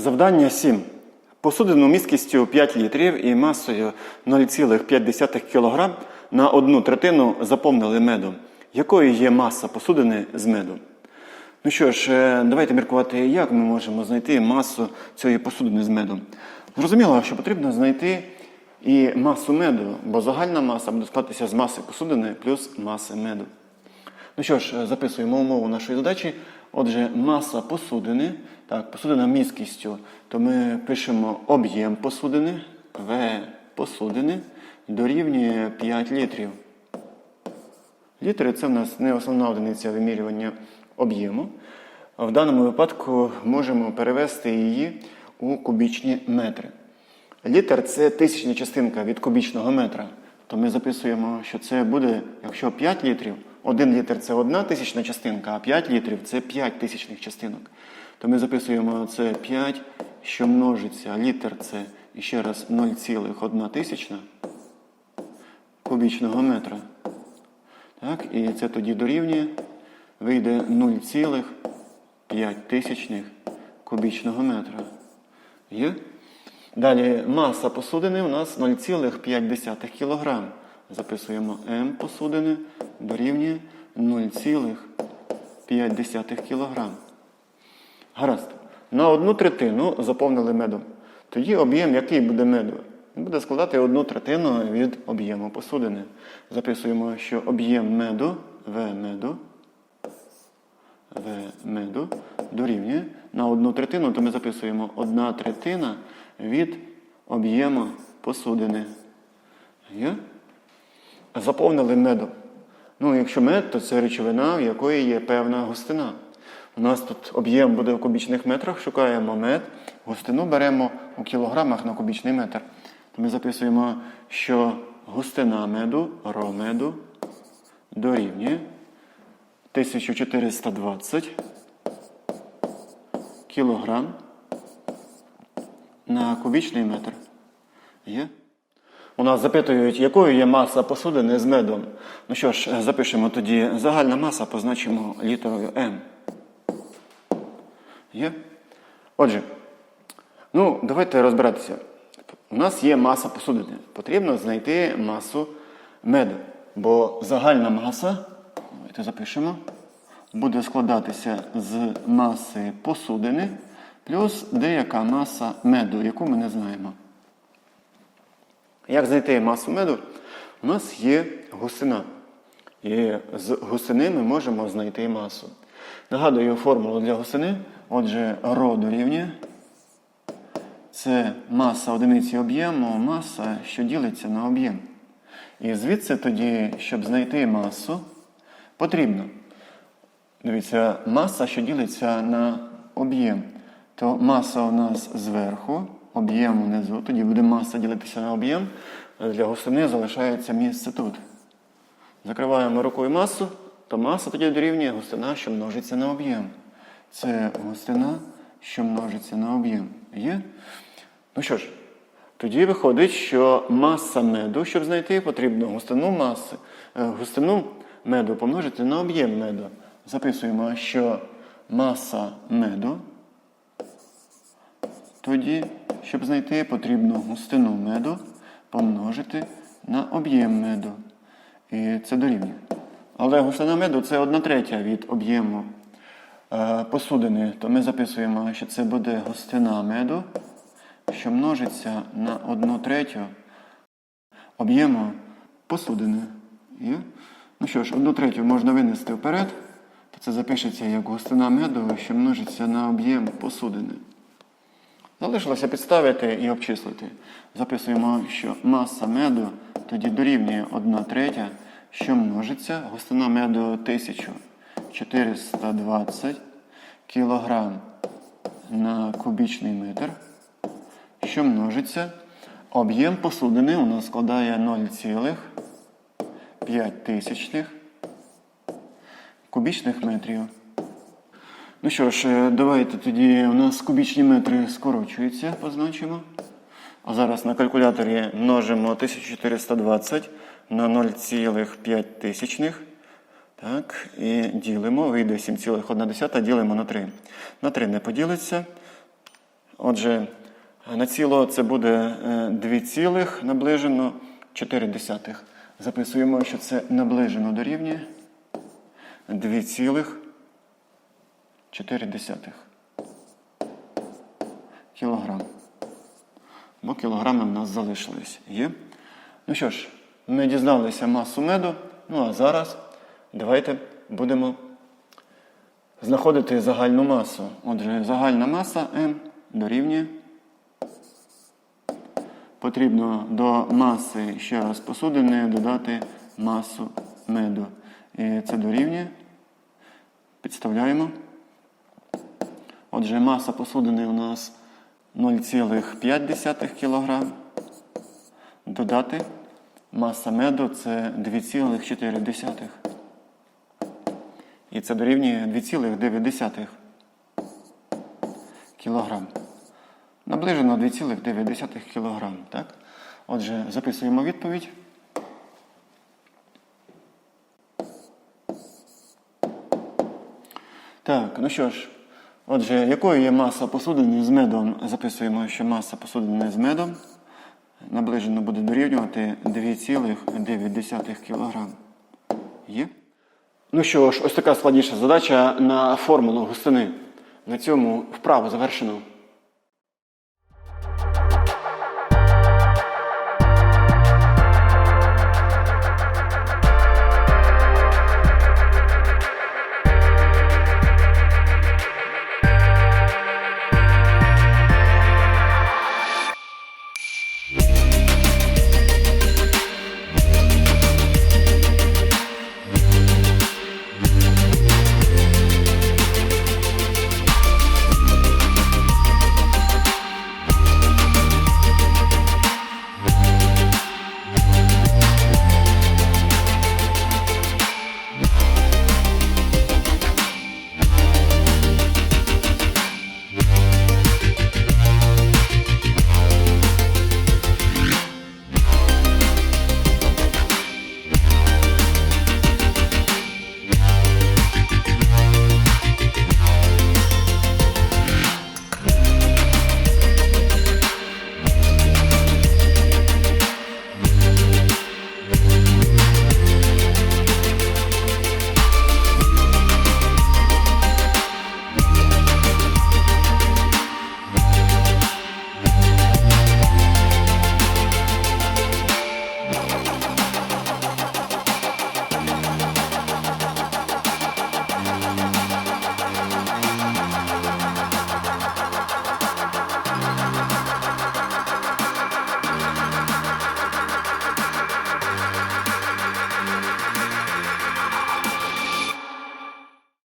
Завдання 7. Посудину місткістю 5 літрів і масою 0,5 кг на одну третину заповнили медом. Якою є маса посудини з медом? Ну що ж, е, давайте міркувати, як ми можемо знайти масу цієї посудини з медом. Зрозуміло, що потрібно знайти і масу меду, бо загальна маса буде складатися з маси посудини плюс маси меду. Ну що ж, записуємо умову нашої задачі. Отже, маса посудини, так, посудина міськістю, то ми пишемо об'єм посудини, В посудини дорівнює 5 літрів. Літри це в нас не основна одиниця вимірювання об'єму. В даному випадку можемо перевести її у кубічні метри. Літр це тисячна частинка від кубічного метра. То ми записуємо, що це буде, якщо 5 літрів, 1 літр це одна тисячна частинка, а 5 літрів це 5 тисячних частинок. То ми записуємо це 5, що множиться, літр це ще раз 0,1 тисячна кубічного метра. Так, і це тоді дорівнює, вийде 0,5 тисячних кубічного метра. Є? Далі маса посудини у нас 0,5 кг. Записуємо М посудини дорівнює 0,5 кг. Гаразд. На одну третину заповнили медом. Тоді об'єм, який буде меду? Він буде складати одну третину від об'єму посудини. Записуємо, що об'єм меду В меду В меду дорівнює на одну третину, то ми записуємо одна третина від об'єму посудини. Є? Заповнили медом. Ну, якщо мед, то це речовина, в якої є певна густина. У нас тут об'єм буде в кубічних метрах, шукаємо мед, густину беремо у кілограмах на кубічний метр. То ми записуємо, що густина меду, ро меду дорівнює 1420 кілограм на кубічний метр. Є? У нас запитують, якою є маса посудини з медом. Ну що ж, запишемо тоді загальна маса, позначимо літерою М. Є? Отже, ну, давайте розбиратися. У нас є маса посудини. Потрібно знайти масу меду. Бо загальна маса, давайте запишемо, буде складатися з маси посудини плюс деяка маса меду, яку ми не знаємо. Як знайти масу меду? У нас є густина. І з густини ми можемо знайти масу. Нагадую формулу для густини. Отже, ро дорівнює. Це маса одиниці об'єму, маса, що ділиться на об'єм. І звідси тоді, щоб знайти масу, потрібно. Дивіться, маса, що ділиться на об'єм. То маса у нас зверху, об'єм внизу. Тоді буде маса ділитися на об'єм. Для густини залишається місце тут. Закриваємо рукою масу, то маса тоді дорівнює густина, що множиться на об'єм. Це густина, що множиться на об'єм. Є? Ну що ж, тоді виходить, що маса меду, щоб знайти, потрібно густину маси, е, густину меду помножити на об'єм меду. Записуємо, що маса меду. Тоді, щоб знайти, потрібно густину меду помножити на об'єм меду. І це дорівнює. Але густина меду це одна третя від об'єму е, посудини. То ми записуємо, що це буде густина меду, що множиться на одну третю об'єму посудини. Є? Ну що ж, одну третю можна винести вперед, то це запишеться як густина меду, що множиться на об'єм посудини. Залишилося підставити і обчислити. Записуємо, що маса меду тоді дорівнює 1 третя, що множиться. Густина меду 1420 кг на кубічний метр, що множиться. Об'єм посудини у нас складає 0,5 кубічних метрів. Ну що ж, е, давайте тоді у нас кубічні метри скорочуються, позначимо. А зараз на калькуляторі множимо 1420 на 0,5. Так, і ділимо, вийде 7,1, ділимо на 3. На 3 не поділиться. Отже, на ціло це буде е, 2 цілих наближено 4 десятих. Записуємо, що це наближено дорівнює 2 цілих 4 десятих кілограм. Бо кілограми в нас залишились. Є? Ну що ж, ми дізналися масу меду. Ну а зараз давайте будемо знаходити загальну масу. Отже, загальна маса М дорівнює. Потрібно до маси ще раз посудини додати масу меду. І це дорівнює. Підставляємо. Отже, маса посудини у нас 0,5 кг. Додати маса меду це 2,4. І це дорівнює 2,9 кг. Наближено 2,9 кг. Так? Отже, записуємо відповідь. Так, ну що ж, отже, якою є маса посудини з медом? Записуємо, що маса посудини з медом наближено буде дорівнювати 2,9 кг. Є? Ну що ж, ось така складніша задача на формулу густини. На цьому вправу завершено.